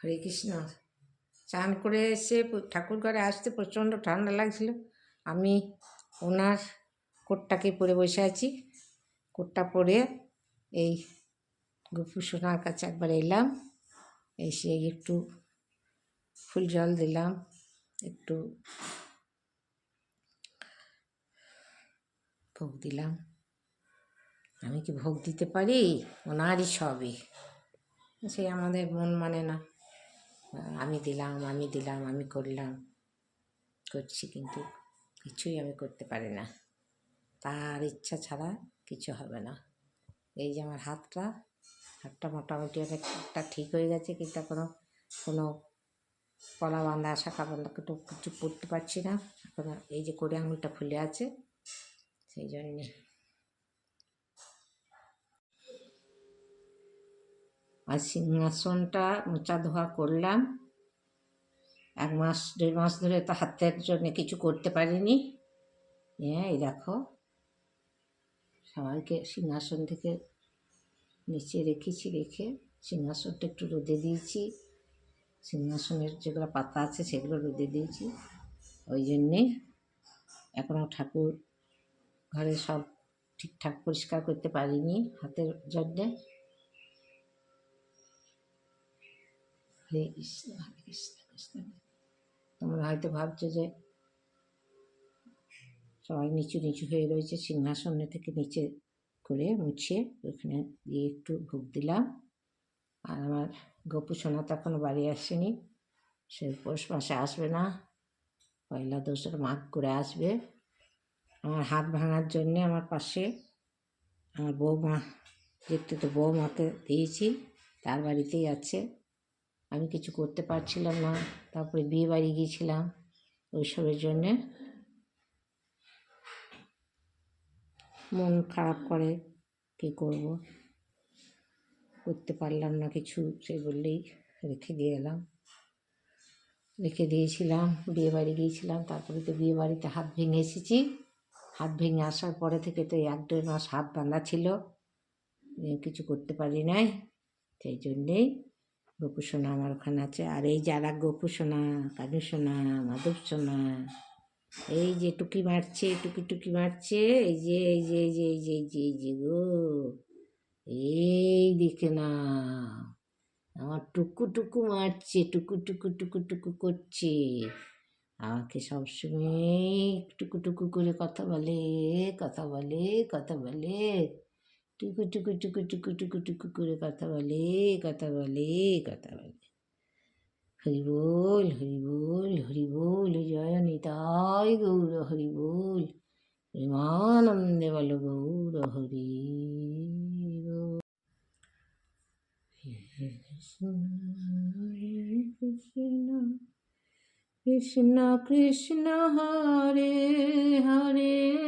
হরে কৃষ্ণ। চান করে এসে ঠাকুর ঘরে আসতে প্রচণ্ড ঠান্ডা লাগছিল। আমি ওনার কোটটাকে পরে বসে আছি। কোটটা পরে এই গপু সোনার কাছে একবার এলাম। এসে একটু ফুল জল দিলাম। একটু ভোগ দিলাম। আমি কি ভোগ দিতে পারি? ওনারই সবই। সে আমাদের মন মানে না। আমি দিলাম আমি দিলাম, আমি করলাম। করছি কিন্তু কিছুই আমি করতে পারি না। তার ইচ্ছা ছাড়া কিছু হবে না। এই যে আমার হাতটা হাতটা মোটামুটি একটা ঠিক হয়ে গেছে কিন্তু এখনও কোনো কলা বাঁধা, শাখা বাঁধা একটু কিছু পড়তে পারছি না। এখন এই যে করে আঙুলটা ফুলে আছে, সেই জন্যে আর সিংহাসনটা মোচা ধোয়া করলাম। এক মাস, দেড় মাস ধরে তো হাতের জন্য কিছু করতে পারিনি। হ্যাঁ এই দেখো। সবাইকে সিংহাসন থেকে নিচে রেখেছি, রেখে সিংহাসনটা একটু রোদে দিয়েছি। সিংহাসনের যেগুলো পাতা আছে সেগুলো রোদে দিয়েছি। ওই জন্যে এখনও ঠাকুর ঘরে সব ঠিকঠাক পরিষ্কার করতে পারিনি হাতের জন্যে। হরে কৃষ্ণ হরে কৃষ্ণ কৃষ্ণ। তোমরা হয়তো ভাবছ যে সবাই নিচু নিচু হয়ে রয়েছে, সিংহাসনে থেকে নিচে করে মুছিয়ে ওখানে দিয়ে একটু ভোগ দিলাম। আর আমার গপু সোনা তো এখনও বাড়ি আসেনি, সে পৌষ মাসে আসবে না। পয়লা দোসরা মাঘ করে আসবে। আমার হাত ভাঙার জন্যে আমার পাশে আমার বৌমা দেখতে তো বৌমাকে দিয়েছি, তার বাড়িতেই আছে। আমি কিছু করতে পারছিলাম না। তারপরে বিয়ে বাড়ি গিয়েছিলাম ওইসবের জন্যে। মন খারাপ করে কী করব? করতে পারলাম না কিছু, সে বললেই রেখে দিয়ে এলাম রেখে দিয়েছিলাম, বিয়ে বাড়ি গিয়েছিলাম। তারপরে তো বিয়ে বাড়িতে হাত ভেঙে এসেছি। হাত ভেঙে আসার পরে থেকে তো এক দেড় মাস হাত বাঁধা ছিল। কিছু করতে পারি নাই, সেই জন্যেই গোপু সোনা আমার ওখানে আছে। আর এই যারা গোপু সোনা কানু সোনা মাধব সোনা এই যে টুকি মারছে, টুকি টুকি মারছে, এই যে এই যে এই যে এই যে এই যে এই যে গো, এই দিকে না, আমার টুকু টুকু মারছে, টুকু টুকু টুকু টুকু করছে। আমাকে সবসময় টুকু টুকু করে কথা বলে কথা বলে কথা বলে। টুকু টুকু টুকু টুকু টুকু টুকু করে কথা বলে কথা বলে কথা বলে। হরি বল হরি বল হরি বল জয় নিতাই গৌর, হরি বল। প্রেমানন্দে বল গৌর হরে কৃষ্ণ কৃষ্ণ কৃষ্ণ, হরে হরে।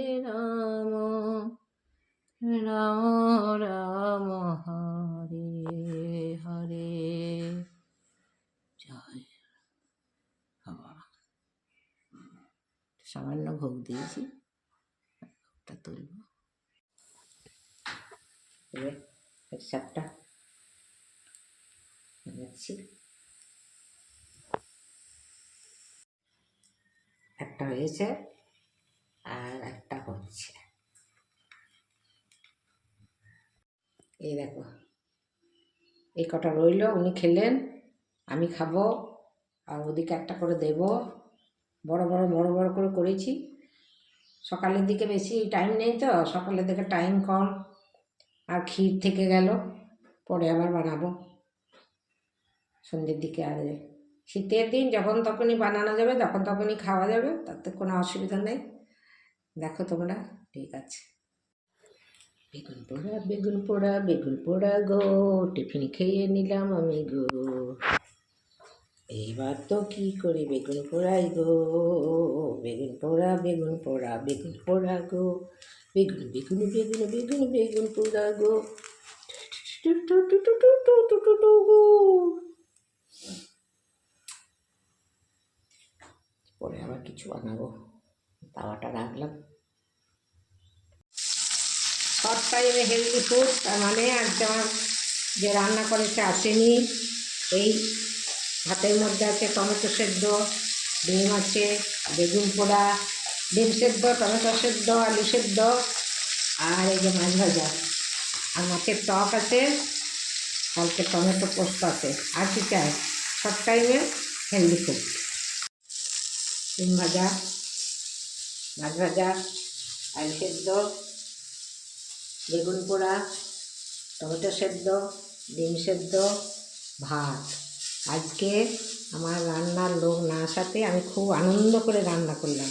রাম রাম হরে হরে। জয়। বাবা। সামান্য ভোগ দিয়েছি। ভোগটা তুলব। সাতটা যাচ্ছি একটা হয়েছে আর একটা হচ্ছে। এই দেখো। এই কটা রইল, উনি খেলেন, আমি খাব, আর ওদিকে একটা করে দেব। বড় বড় বড় বড় করে করেছি। সকালের দিকে বেশি টাইম নেই তো, সকালের দিকে টাইম কম। আর ক্ষীর থেকে গেল, পরে আবার বানাবো। সন্ধ্যের দিকে আর শীতের দিন যখন তখনই বানানো যাবে যখন তখনই খাওয়া যাবে, তাতে কোনো অসুবিধা নেই। দেখো তোমরা, ঠিক আছে। বেগুন পোড়া বেগুন পোড়া বেগুন পোড়া গো। টিফিন খেয়ে নিলাম আমি গো। এইবার তো কি করি বেগুন পোড়াই গো? বেগুন পোড়া বেগুন পোড়া বেগুন পোড়া গো। বেগুন বেগুন বেগুন বেগুন বেগুন পোড়া গো। পরে আবার কিছু বানাবো। তাওয়াটা রাখলাম। শর্ট টাইমে হেলদি ফুড তার মানে আজকে আমার যে রান্না করে সে আসেনি। এই ভাতের মধ্যে আছে টমেটো সেদ্ধ, ডিম আছে, বেগুন পোড়া, ডিম সেদ্ধ, টমেটো সেদ্ধ, আলু সেদ্ধ, আর এই যে মাছ ভাজা। আর মাছের টক আছে, কালকে টমেটো পোস্ত আছে। আর কি চাই? সব টাইমে হেলদি ফুড ডিম ভাজা, মাছ ভাজা, আলু সেদ্ধ বেগুন পোড়া, টমেটো সেদ্ধ, ডিম সেদ্ধ, ভাত। আজকে আমার রান্নার লোক না আসাতে আমি খুব আনন্দ করে রান্না করলাম।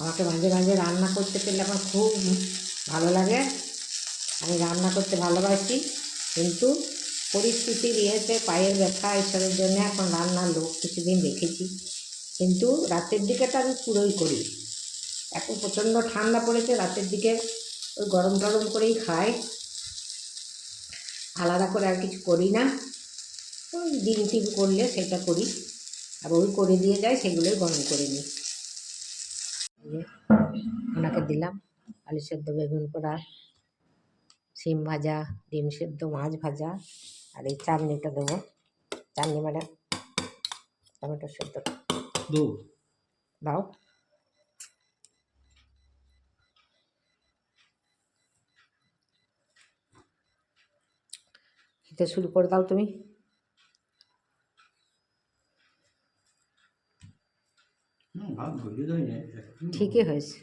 আমাকে মাঝে মাঝে রান্না করতে পেলে আমার খুব ভালো লাগে। আমি রান্না করতে ভালোবাসি, কিন্তু পরিস্থিতি ইয়েতে পায়ের ব্যথা, এসবের জন্য এখন রান্নার লোক কিছুদিন রেখেছি কিন্তু রাতের দিকেটা আমি পুরোই করি। এখন প্রচণ্ড ঠান্ডা পড়েছে, রাতের দিকে ওই গরম টরম করেই খাই আলাদা করে আর কিছু করি না। ওই ডিম টিম করলে সেটা করি। আর ওই করে দিয়ে যায় সেগুলোই গরম করে নিই। ওনাকে দিলাম আলু সেদ্ধ বেগুন পোড়া সিম ভাজা ডিম সেদ্ধ মাছ ভাজা আর এই চাটনিটা দেবো। চাটনি মানে টমেটো সেদ্ধ। দাও। এটা শুরু করে দাও তুমি। ঠিকই হয়েছে।